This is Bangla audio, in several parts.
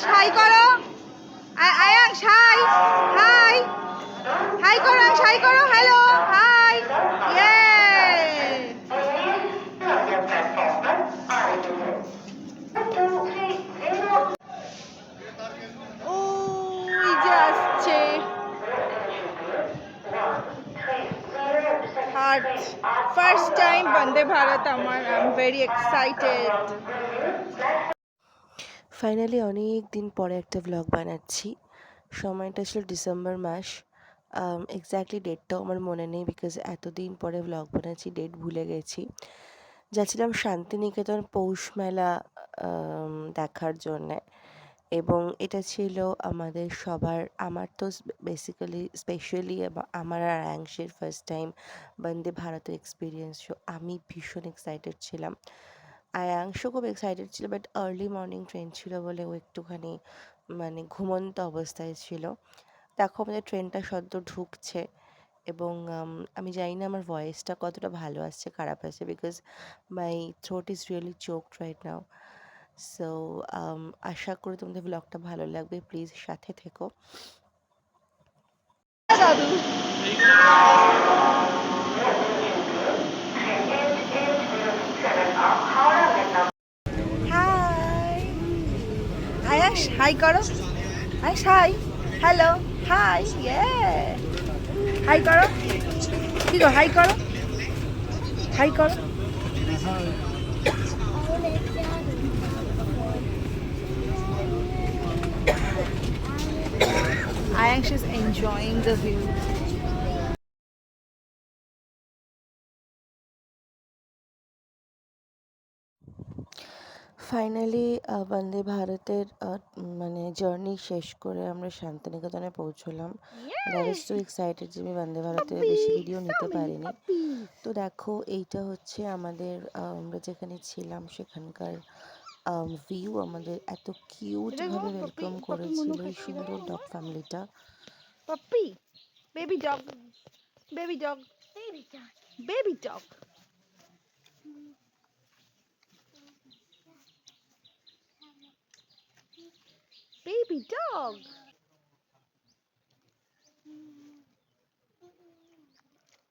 হাই করো। আ- হাই। করো হ্যালো, হাই। ইয়ে। ওই যে আসছে। হার্ট ফার্স্ট টাইম বন্দে ভারত আমার I am very excited finally অনেক দিন পরে একটা ব্লগ বানাচ্ছি। সময়টা ছিল ডিসেম্বর মাস। এক্স্যাক্টলি ডেটটাও আমার মনে নেই বিকজ এতদিন পরে ব্লগ বানাচ্ছি ডেট ভুলে গেছি। যাচ্ছিলাম শান্তিনিকেতন পৌষ মেলা দেখার জন্যে। এবং এটা ছিল আমাদের সবার, আমার তো বেসিক্যালি স্পেশালি আমার আর অ্যাংশের ফার্স্ট টাইম বন্দে ভারতের এক্সপিরিয়েন্স আমি ভীষণ এক্সাইটেড ছিলাম। আয়াংশ খুব এক্সাইটেড ছিল বাট আর্লি মর্নিং ট্রেন ছিল বলে ও একটুখানি মানে ঘুমন্ত অবস্থায় ছিল। দেখো আমাদের ট্রেনটা সদ্য ঢুকছে এবং আমি জানি না আমার ভয়েসটা কতটা ভালো আসছে, খারাপ আসছে because my throat is really choked right now so আশা করি তোমাদের ব্লগটা ভালো লাগবে প্লিজ সাথে থেকো। আয়াস হাই করো আয়াস হাই হ্যালো হাই ইয়ে হাই করো কি গো হাই করো হাই করো Ayansh is enjoying the view. Finally Vande ভারতের আহ, মানে জার্নি শেষ করে আমরা শান্তিনিকেতনে পৌঁছলাম আই ওয়াজ সো এক্সাইটেড যে আমি বন্দে ভারতের বেশি ভিডিও নিতে পারিনি তো দেখো এইটা হচ্ছে আমাদের আহ, আমরা যেখানে ছিলাম সেখানকার ভিউ আমাদের এত কিউট ভাবে ওয়েলকাম করেছিল এই সুন্দর ডগ ফ্যামিলিটা Puppy. Baby dog. Baby dog. Baby dog. Baby dog. Baby dog.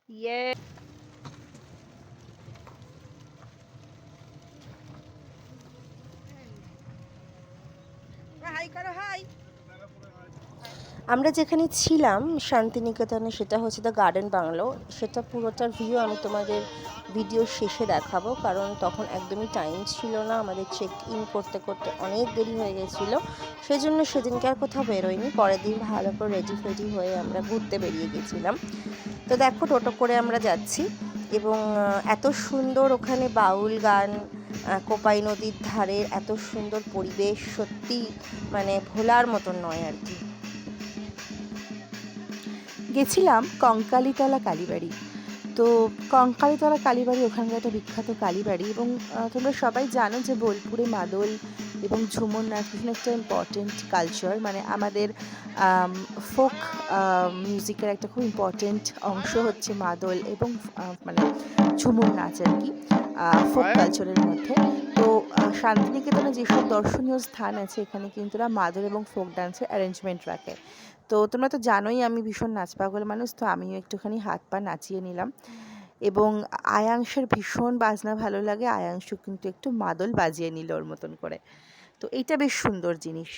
Yeah. Hi, করো hi. আমরা যেখানে ছিলাম, শান্তিনিকেতনে, সেটা হচ্ছে দ্য গার্ডেন বাংলো সেটা পুরোটার ভিউ আমি তোমাদের ভিডিও শেষে দেখাবো, কারণ তখন একদমই টাইম ছিল না। আমাদের চেক ইন করতে করতে অনেক দেরি হয়ে গেছিল। সেই জন্য সেদিনকে আর কোথাও বেরোয়নি পরের দিন ভালো করে রেডি ফেডি হয়ে আমরা ঘুরতে বেরিয়ে গেছিলাম। তো দেখো টোটো করে আমরা যাচ্ছি এবং এত সুন্দর ওখানে বাউল গান কোপাই নদীর ধারে এত সুন্দর পরিবেশ সত্যি মানে ভোলার মতন নয় আর কি। গেছিলাম কঙ্কালীতলা কালীবাড়ি। তো কঙ্কালীতলা কালীবাড়ি ওখানকার একটা বিখ্যাত কালীবাড়ি এবং তোমরা সবাই জানো যে বোলপুরে মাদল এবং ঝুমুর নাচ ভীষণ একটা ইম্পর্টেন্ট কালচার মানে আমাদের ফোক মিউজিকের একটা খুব ইম্পর্টেন্ট অংশ হচ্ছে মাদল এবং মানে ঝুমুর নাচ আর কি ফোক কালচারের মধ্যে। তো শান্তিনিকেতনে যেসব দর্শনীয় স্থান আছে এখানে কিন্তু মাদল এবং ফোক ডান্সের অ্যারেঞ্জমেন্ট রাখে। তো তোমরা তো জানোই আমি ভীষণ নাচ পাগল মানুষ তো আমিও একটুখানি হাত পা নাচিয়ে নিলাম। এবং আয়াংশের ভীষণ বাজনা ভালো লাগে আয়াংশ কিন্তু একটু মাদল বাজিয়ে নিল ওর মতন করে। তো এইটা বেশ সুন্দর জিনিস।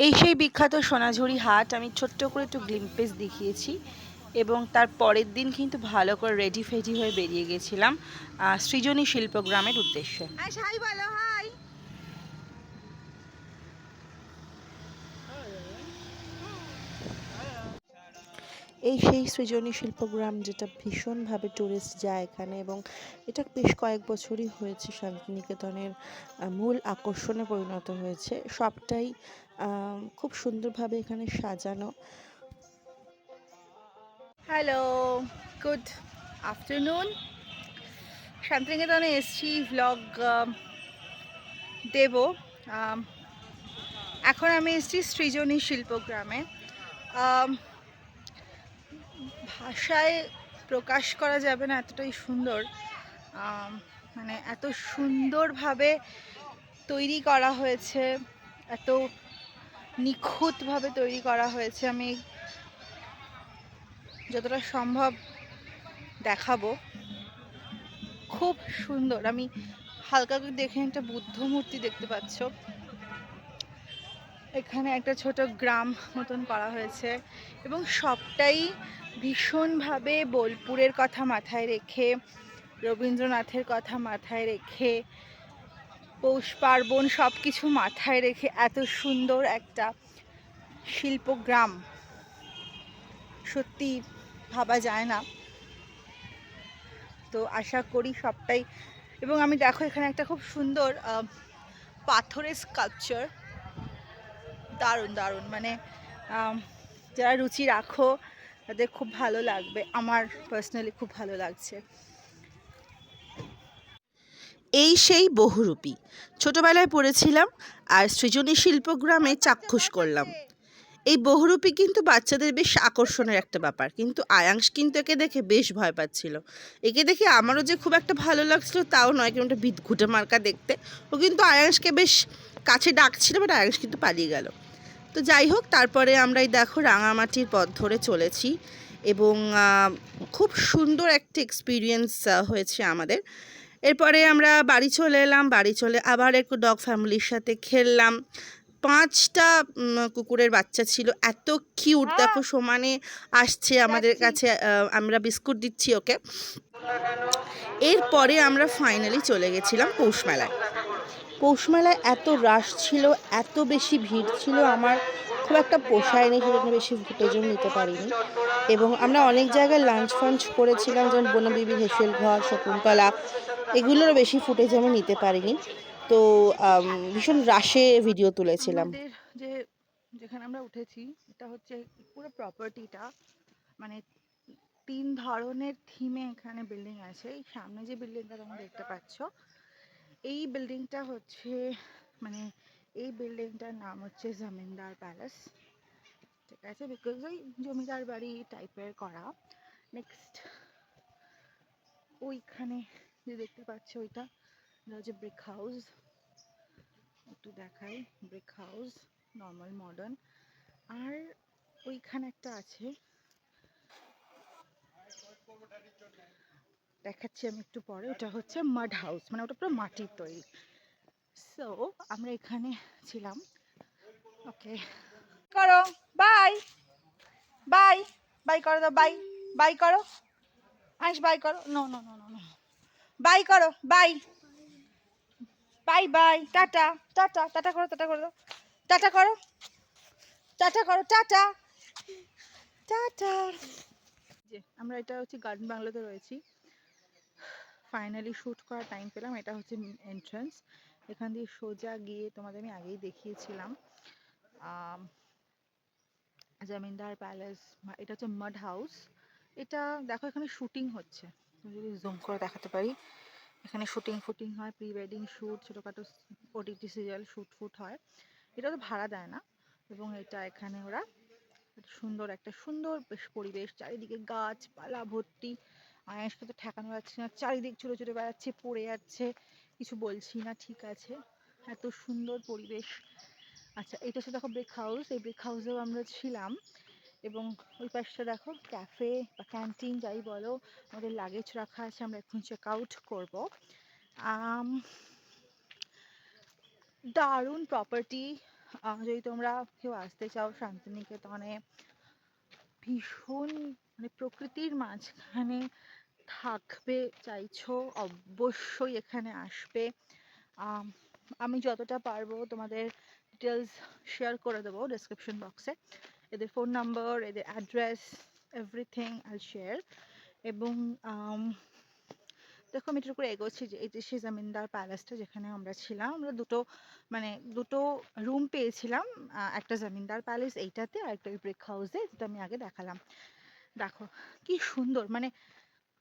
এই সেই বিখ্যাত সোনাঝুরি হাট আমি ছোট্ট করে একটু গ্লিম্পেস দেখিয়েছি এবং তার পরের দিন কিন্তু ভালো করে রেডি ফেডি হয়ে বেরিয়ে গেছিলাম আহ, সৃজনী শিল্পগ্রামের উদ্দেশ্যে। বলো হাই এই সেই সৃজনী শিল্পগ্রাম যেটা ভীষণভাবে টুরিস্ট যায় এখানে এবং এটা বেশ কয়েক বছরই হয়েছে শান্তিনিকেতনের মূল আকর্ষণে পরিণত হয়েছে। সবটাই খুব সুন্দরভাবে এখানে সাজানো। হ্যালো গুড আফটারনুন শান্তিনিকেতনে এসছি ভ্লগ দেব। এখন আমি এসছি সৃজনী শিল্পগ্রামে। ভাষায় প্রকাশ করা যাবে না এতটাই সুন্দর। মানে এত সুন্দরভাবে তৈরি করা হয়েছে, এত নিখুঁতভাবে তৈরি করা হয়েছে, আমি যতটা সম্ভব দেখাবো। খুব সুন্দর, আমি হালকা করে দেখে একটা বুদ্ধ মূর্তি দেখতে পাচ্ছ। এখানে একটা ছোট গ্রাম মতন করা হয়েছে এবং সবটাই ভীষণভাবে বোলপুরের কথা মাথায় রেখে, রবীন্দ্রনাথের কথা মাথায় রেখে, পৌষ পার্বণ সব কিছু মাথায় রেখে এত সুন্দর একটা শিল্পগ্রাম। সত্যি ভাবা যায় না। তো আশা করি সবটাই, এবং আমি দেখো এখানে একটা খুব সুন্দর পাথরের স্কাল্পচার দারুণ দারুণ। মানে যারা রুচি রাখো তাদের খুব ভালো লাগবে, আমার পার্সোনালি খুব ভালো লাগছে। এই সেই বহুরূপী। ছোটবেলায় পড়েছিলাম আর সৃজনী শিল্পগ্রামে চাক্ষুষ করলাম। এই বহুরূপী কিন্তু বাচ্চাদের বেশ আকর্ষণের একটা ব্যাপার, কিন্তু আয়াংশ কিন্তু একে দেখে বেশ ভয় পাচ্ছিল। একে দেখে আমারও যে খুব একটা ভালো লাগছিল তাও নয় কিন্তু একটা বিদঘুটে মার্কা দেখতে। ও কিন্তু আয়াংশকে বেশ কাছে ডাকছিল বাট আয়াংশ কিন্তু পালিয়ে গেল। তো যাই হোক তারপরে আমরা এই দেখো রাঙামাটির পথ ধরে চলেছি এবং খুব সুন্দর একটা এক্সপিরিয়েন্স হয়েছে আমাদের। এরপরে আমরা বাড়ি চলে এলাম বাড়ি চলে আবার একটু ডগ ফ্যামিলির সাথে খেললাম। পাঁচটা কুকুরের বাচ্চা ছিল এত কিউট দেখো সমানে আসছে আমাদের কাছে আমরা বিস্কুট দিচ্ছি ওকে। এরপরে আমরা ফাইনালি চলে গেছিলাম পৌষ মেলায়। পৌষ মেলায় এত রাশ ছিল, এত বেশি ভিড় ছিল, আমার খুব একটা পোষায়নি সেজন্য বেশি ফুটেজও নিতে পারিনি। এবং আমরা অনেক জায়গায় লাঞ্চ ফাঞ্চ করেছিলাম, যেমন বনবিবি, হেসেল ঘর, শকুন্তলা, এগুলোরও বেশি ফুটেজ আমি নিতে পারিনি। তো ভীষণ রাশে ভিডিও তুলেছিলাম। যে, যেখানে আমরা উঠেছি, এটা হচ্ছে পুরো প্রপার্টিটা মানে তিন ধরনের থিমে এখানে বিল্ডিং আছে। সামনে যে বিল্ডিংটা তোমরা দেখতে পাচ্ছ এই বিল্ডিংটা হচ্ছে মানে এই বিল্ডিংটার নাম হচ্ছে জমিনদার প্যালেস ঠিক আছে? বিকজ ওই জমিদার বাড়ি টাইপের করা। নেক্সট ওইখানে যে দেখতে পাচ্ছ ওইটা, এটা হচ্ছে ব্রিক হাউস একটু দেখাই ব্রিক হাউস নর্মাল মডার্ন আর ওইখানে একটা আছে দেখাচ্ছি আমি একটু পরে। ওটা হচ্ছে মাড হাউস মানে ওটা পুরো মাটির তৈরি। সো আমরা এখানে ছিলাম। ওকে করো বাই বাই বাই করো দাও বাই বাই করো। আইস বাই করো। No no no no bye করো bye bye bye tata tata tata করো টাটা করো টাটা করো। টাটা করো টাটা টাটা আমরা এটা হচ্ছে গার্ডেন বাংলোতে রয়েছি। ফাইনালি শ্যুট করার টাইম পেলাম এটা হচ্ছে এন্ট্রান্স এখান দিয়ে সোজা গিয়ে তোমাদের আমি আগেই দেখিয়েছিলাম। আম, জমিনদার প্যালেস এটা হচ্ছে মাড হাউস এটা দেখো এখানে শুটিং হচ্ছে। যদি জুম করে দেখাতে পারি। এখানে শুটিং ফুটিং হয় প্রি ওয়েডিং শ্যুট ছোটোখাটো ওটিটি সিরিয়াল শ্যুট ফুট হয়। এটা তো ভাড়া দেয় না। এবং এটা এখানে ওরা সুন্দর একটা সুন্দর বেশ পরিবেশ চারিদিকে গাছপালা ভর্তি। আয়াসকে তো ঠেকানো যাচ্ছে না। চারিদিক ছুটে ছুটে বেড়াচ্ছে, পড়ে যাচ্ছে। কিছু বলছি না, ঠিক আছে। এত সুন্দর পরিবেশ। আচ্ছা এটা হচ্ছে দেখো ব্রেক হাউস এই ব্রেক হাউসেও আমরা ছিলাম। এবং ওই পাশটা দেখো ক্যাফে বা ক্যান্টিন যাই বলো, আমাদের লাগেজ রাখা আছে, আমরা এখন চেক আউট করব। দারুণ প্রপার্টি যদি তোমরা কেউ আসতে চাও শান্তিনিকেতনে, ভীষণ মানে প্রকৃতির মাঝখানে থাকবে চাইছো অবশ্যই এখানে আসবে। আম, যতটা পারব তোমাদের ডিটেলস শেয়ার করে দেবো ডেসক্রিপশন বক্সে এদের ফোন নাম্বার এদের অ্যাড্রেস এভরিথিং আই শেয়ার এবং দেখো আমি এটার উপরে এগোচ্ছি যে এই যে সেই জমিনদার প্যালেসটা যেখানে আমরা ছিলাম আমরা দুটো মানে দুটো রুম পেয়েছিলাম একটা জমিনদার প্যালেস এইটাতে আর একটা ব্রেক হাউসে যেটা আমি আগে দেখালাম। দেখো কি সুন্দর মানে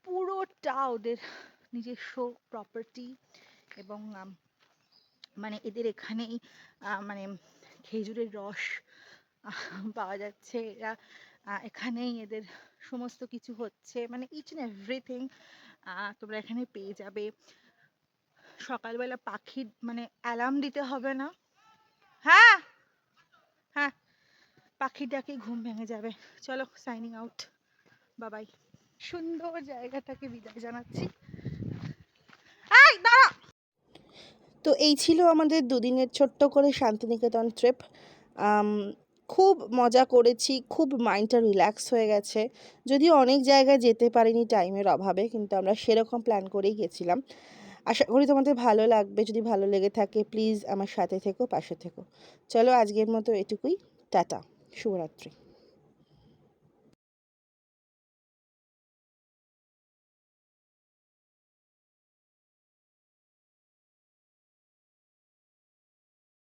পুরোটা ওদের নিজস্ব প্রপার্টি এবং মানে এদের এখানেই মানে খেজুরের রস পাওয়া যাচ্ছে। এরা এখানেই এদের সমস্ত কিছু হচ্ছে। মানে ইচ অ্যান্ড এভরিথিং তোমরা এখানে পেয়ে যাবে। সকালবেলা পাখির মানে অ্যালার্ম দিতে হবে না। হ্যাঁ? হ্যাঁ। পাখির ডাকে ঘুম ভেঙে যাবে। চলো সাইনিং আউট বাবাই সুন্দর জায়গাটাকে বিদায় জানাচ্ছি। তো এই ছিল আমাদের দুদিনের ছোট্ট করে শান্তিনিকেতন ট্রিপ খুব মজা করেছি, খুব মাইন্ডটা রিল্যাক্স হয়ে গেছে। যদিও অনেক জায়গায় যেতে পারিনি টাইমের অভাবে, কিন্তু আমরা সেরকম প্ল্যান করেই গেছিলাম। আশা করি তোমাদের ভালো লাগবে, যদি ভালো লেগে থাকে প্লিজ আমার সাথে থেকো, পাশে থেকো। চলো আজকের মতো এটুকুই, টাটা, শুভরাত্রি।